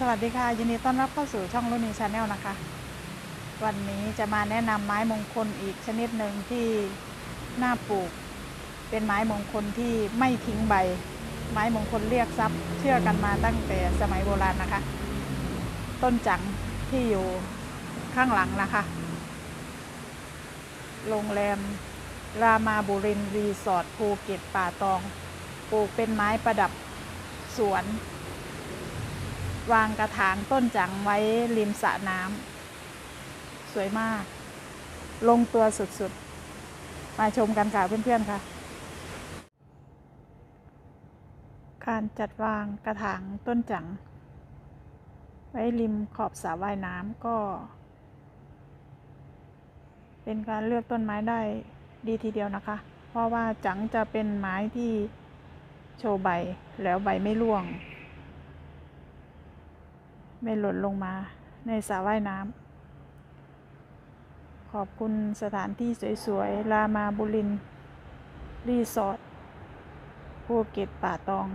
สวัสดีค่ะ ยินดีต้อนรับเข้าสู่ช่องลุนีชาแนลนะคะ วันนี้จะมาแนะนำไม้มงคลอีกชนิดหนึ่งที่น่าปลูก เป็นไม้มงคลที่ไม่ทิ้งใบ ไม้มงคลเรียกทรัพย์ เชื่อกันมาตั้งแต่สมัยโบราณนะคะ ต้นจังที่อยู่ข้างหลังนะคะ โรงแรมรามาบุรินรีสอร์ทภูเก็ตป่าตอง ปลูกเป็นไม้ประดับสวน วางกระถางต้นจังไว้ริมสระน้ำสวยมาก ลงตัวสุดๆ มาชมกันค่ะเพื่อนๆค่ะ การจัดวางกระถางต้นจัง ไว้ริมขอบสระว่ายน้ำก็ เป็นการเลือกต้นไม้ได้ดีทีเดียวนะคะ เพราะว่าจังจะเป็นไม้ที่โชว์ใบแล้วใบไม่ร่วง ไม่หล่นลงมาในสระว่ายน้ำ ขอบคุณสถานที่สวยๆ รามาบุริน รีสอร์ทภูเก็ตป่าตอง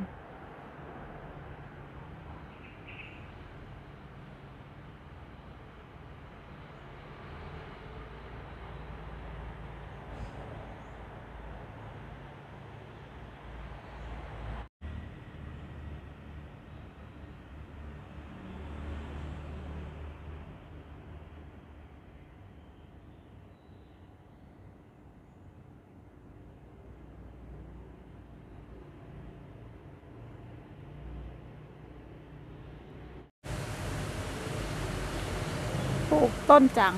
กต้นจัง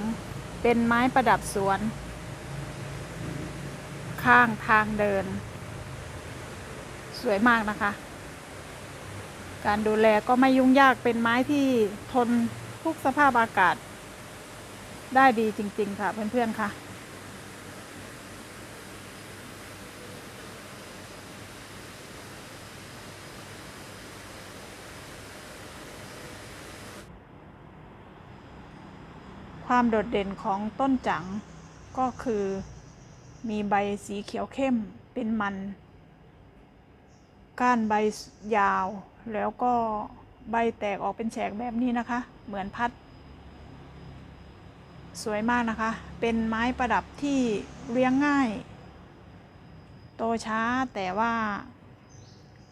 เป็นไม้ประดับสวน ข้างทางเดิน สวยมากนะคะ การดูแลก็ไม่ยุ่งยากเป็นไม้ที่ทนทุกสภาพอากาศ ได้ดีจริง ๆ ค่ะเพื่อน ๆ ค่ะ ความโดดเด่นของต้นจังก็คือมีใบสีเขียวเข้มเป็นมัน ก้านใบยาวแล้วก็ใบแตกออกเป็นแฉกแบบนี้นะคะ เหมือนพัด สวยมากนะคะ เป็นไม้ประดับที่เลี้ยงง่าย โตช้าแต่ว่า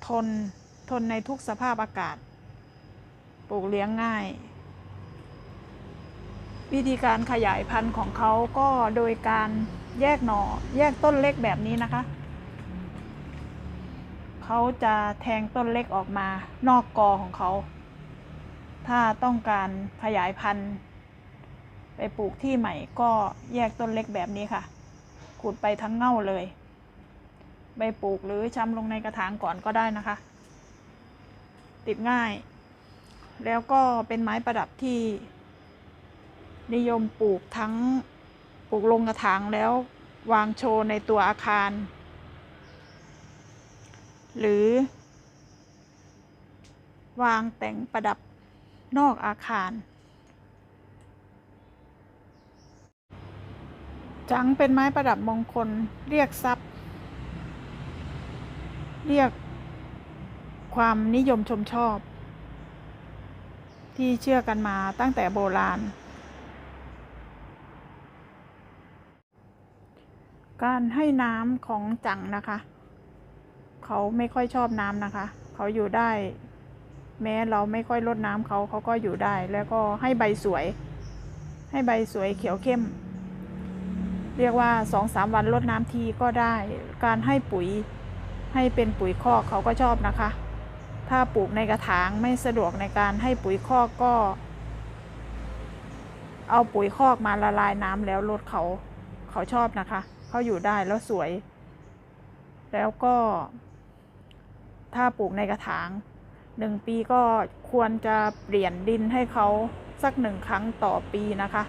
ทนทนในทุกสภาพอากาศ ปลูกเลี้ยงง่าย วิธีการขยายพันธุ์ของเขาก็โดยการแยกหน่อ แยกต้นเล็กแบบนี้นะคะ เขาจะแทงต้นเล็กออกมานอกกอของเขา ถ้าต้องการขยายพันธุ์ ไปปลูกที่ใหม่ก็แยกต้นเล็กแบบนี้ค่ะขุดไปทั้งเง่าเลยใบปลูกหรือชำลงในกระถางก่อนก็ได้นะคะ ติดง่าย แล้วก็เป็นไม้ประดับที่ นิยมปลูกทั้งปลูกลงกระถางแล้ววางโชว์ในตัวอาคาร หรือ วางแต่งประดับนอกอาคาร จังเป็นไม้ประดับมงคลเรียกทรัพย์ เรียกความนิยมชมชอบ ที่เชื่อกันมาตั้งแต่โบราณ การให้น้ำของจังนะคะ เขาไม่ค่อยชอบน้ำนะคะ เขาอยู่ได้ แม้เราไม่ค่อยลดน้ำเขาเขาก็อยู่ได้ แล้วก็ให้ใบสวย ให้ใบสวยเขียวเข้ม เรียกว่าสองสามวันลดน้ำทีก็ได้ การให้ปุ๋ยให้เป็นปุ๋ยคอกเขาก็ชอบนะคะ ถ้าปลูกในกระถางไม่สะดวกในการให้ปุ๋ยคอกก็ เอาปุ๋ยคอกมาละลายน้ำแล้วลดเขาเขาชอบนะคะ เขาอยู่ได้แล้วสวย แล้วก็ ถ้าปลูกในกระถางหนึ่งปีก็ควรจะเปลี่ยนดินให้เขาสักหนึ่งครั้งต่อปีนะคะ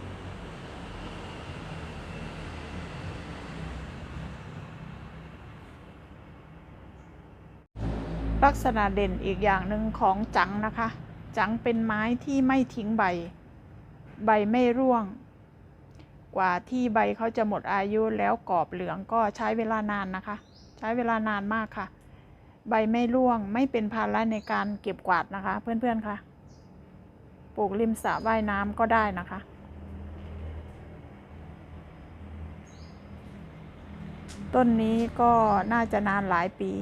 ลักษณะเด่นอีกอย่างหนึ่งของจังนะคะ จังเป็นไม้ที่ไม่ทิ้งใบ ใบไม่ร่วง กว่าที่ใบเขาจะหมดอายุแล้วกรอบเหลืองก็ใช้เวลานานนะคะ ใช้เวลานานมากค่ะ ใบไม่ร่วงไม่เป็นภาระในการเก็บกวาดนะคะ เพื่อนๆค่ะ ปลูกริมสระว่ายน้ำก็ได้นะคะ ต้นนี้ก็น่าจะนานหลายปี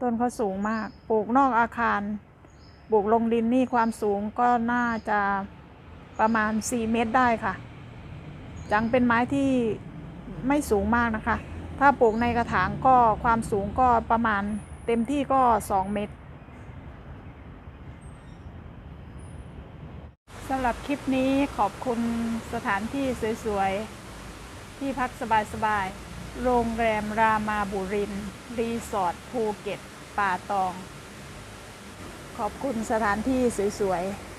ต้นเขาสูงมาก ปลูกนอกอาคารปลูกลงดินนี่ความสูงก็น่าจะ ประมาณ 4 เมตรได้ค่ะ จังเป็นไม้ที่ไม่สูงมากนะคะ ถ้าปลูกในกระถางก็ความสูงก็ประมาณเต็มที่ก็ 2 เมตรสำหรับคลิปนี้ขอบคุณสถานที่สวยๆ ที่พักสบายๆ โรงแรมรามาบุริน รีสอร์ทภูเก็ต ป่าตอง ขอบคุณสถานที่สวยๆ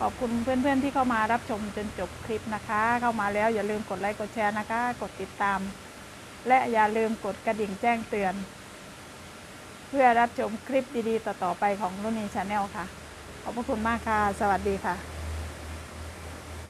ขอบคุณเพื่อนๆที่เข้ามารับชมจนจบคลิปนะคะ เข้ามาแล้วอย่าลืมกดไลค์กดแชร์นะคะ กดติดตาม และอย่าลืมกดกระดิ่งแจ้งเตือน เพื่อรับชมคลิปดีๆ ต่อๆไปของรุ่นนี้ชาแนลค่ะ ขอบพระคุณมากค่ะ สวัสดีค่ะ